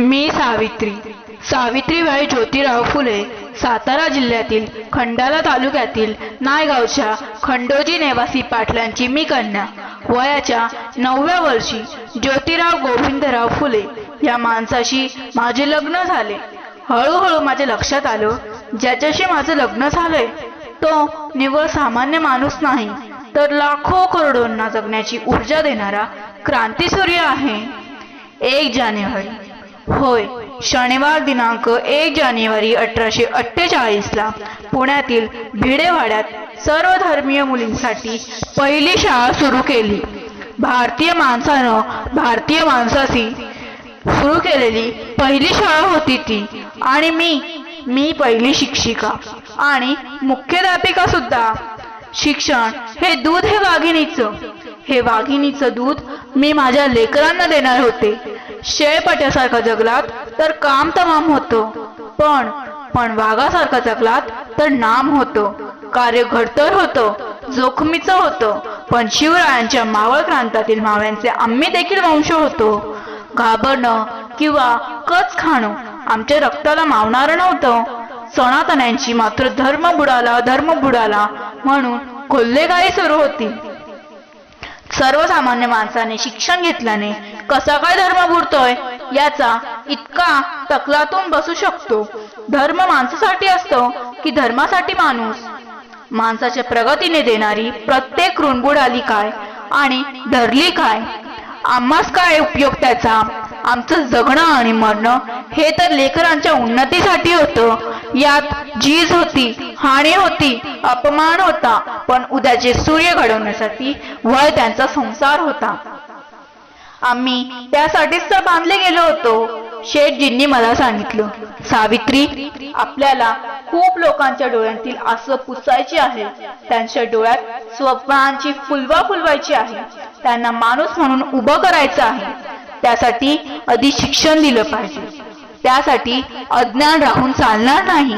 मी सावित्री. सावित्रीबाई ज्योतिराव फुले सातारा जिल्ह्यातील खंडाला तालुक्यातील नायगावच्या खंडोजी नेवासी पाटलांची मी कन्या. वयाच्या नवव्या वर्षी ज्योतिराव गोविंदराव फुले या माणसाशी माझे लग्न झाले. हळूहळू माझ्या लक्षात आलं ज्याच्याशी माझं लग्न झालंय तो निव्वळ सामान्य माणूस नाही तर लाखो करोडोंना जगण्याची ऊर्जा देणारा क्रांतीसूर्य आहे. एक जानेवारी होय. शनिवार दिनांक एक जानेवारी अठराशे अठ्ठेचाळीसला पुण्यातील भिडेवाड्यात सर्व धर्मीय मुलींसाठी पहिली शाळा सुरू केली. भारतीय माणसानं भारतीय माणसाशी सुरू केलेली पहिली शाळा होती ती. आणि मी मी पहिली शिक्षिका आणि मुख्याध्यापिका सुद्धा. शिक्षण हे दूध हे वाघिणीचं. हे वाघिणीचं दूध मी माझ्या लेकरांना देणार होते. शेळपट्यासारखं जगलात तर काम तमाम होतो. पण पण वाघासारखा जगलात तर नाम होतो. कार्य घडतर होतं जोखमीचं होतं. पण शिवरायांच्या मावळ प्रांतातील माव्यांचे आम्ही देखील वंश होतो. घाबरणं किंवा कच खाणं आमच्या रक्ताला मावणारं नव्हतं. सनातन्यांची मात्र धर्म बुडाला धर्म बुडाला म्हणून कोल्हेगाई सुरू होती. सर्वसामान्य माणसाने शिक्षण घेतल्याने कसा काय धर्म बुडतोय? याचा इतका तकलातून बसू शकतो. धर्म माणसासाठी असतो की धर्मासाठी माणूस? माणसाच्या प्रगतीने देणारी प्रत्येक ऋणबुड आली काय? आणि धरली काय? आम्हास काय उपयोग त्याचा? आमचं जगणं आणि मरणं हे तर लेकरांच्या उन्नतीसाठी होतं. यात जीज होती हानी होती अपमान होता. पण उद्याचे सूर्य घडवण्यासाठी वय त्यांचा संसार होता. आम्ही त्यासाठीच तर बांधले गेलो होतो. शेठजींनी मला सांगितलं सावित्री आपल्याला खूप लोकांच्या डोळ्यांतील आसव पुसायचे आहे. त्यांच्या डोळ्यात स्वप्नांची फुलवा फुलवायची आहे. त्यांना माणूस म्हणून उभं करायचं आहे. त्यासाठी आधी शिक्षण दिलं पाहिजे. त्यासाठी अज्ञान राहून चालणार नाही.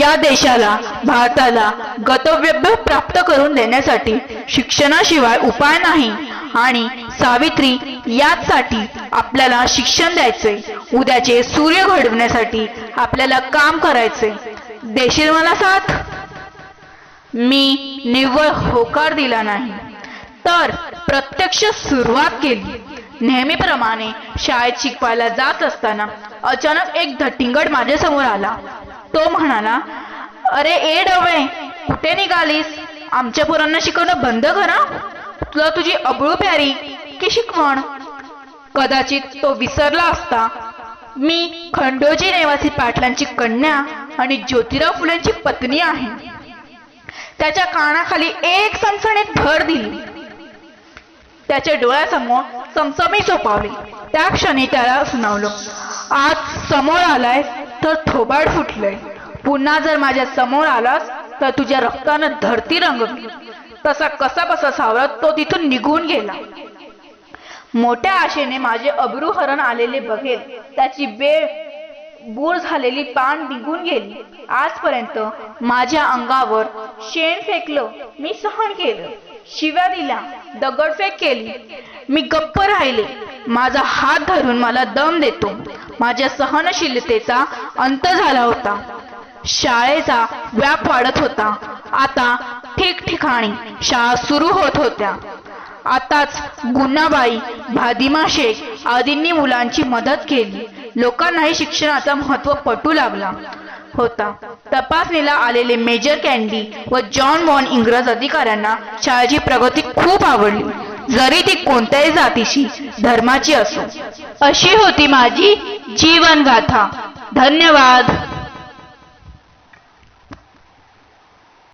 या देशाला भारताला गतव्य प्राप्त करून देण्यासाठी शिक्षणाशिवाय उपाय नाही. आणि सावित्री याचसाठी आपल्याला शिक्षण द्यायचे उद्याचे सूर्य घडवण्यासाठी आपल्याला काम करायचे देशील मला साथ? मी निव्वळ होकार दिला नाही. तर प्रत्यक्ष सुरुवात केली. नेहमीप्रमाणे शाळेत शिकवायला जात असताना अचानक एक धटिंगड माझ्यासमोर आला. तो म्हणाला अरे ए डवळे कुठे निघालीस? आमच्या पोरांना शिकवणं बंद करा. तुला तुझी अबळू प्यारी की शिकवण? कदाचित तो विसरला असता. मी खंडोजी नेवासी पाटलांची कन्या आणि ज्योतिराव फुलेंची पत्नी आहे. त्याच्या कानाखाली एक सणसणीत भर दिली. त्याच्या डोळ्यासमोर चमचमी सोपावली त्या क्षणी त्याला सुनावलं. आज समोर आलाय तर थोबाड फुटलंय. पुन्हा जर माझ्यासमोर आलास तर तुझ्या रक्तानं धरती रंगवली. तसा कसा बसा सावरत तो तिथून निघून गेला. मोठ्या आशेने माझे अब्रूहरण आलेले बघेल. त्याची बेळ बूर झालेली पान निघून गेली. आजपर्यंत माझ्या अंगावर शेण फेकलं मी सहन केलं. शिव्या दिल्या दगडफेक केली. मी गप्प राहिले. माझा हात धरून मला दम देतो. माझ्या सहनशीलतेचा अंत झाला होता. शाळेचा व्याप वाढत होता. आता ठिकठिकाणी शाळा सुरू होत होत्या. आताच गुन्हाबाई भादिमा शेख आदींनी मुलांची मदत केली. लोकांनाही शिक्षणाचा महत्त्व पटू लागला होता. तपासणीला आलेले मेजर कॅन्डी व जॉन वॉन इंग्रज अधिकाऱ्यांना शाळेची प्रगती खूप आवडली. जरी ती कोणत्याही जातीशी धर्माची असो. अशी होती माझी जीवनगाथा. धन्यवाद.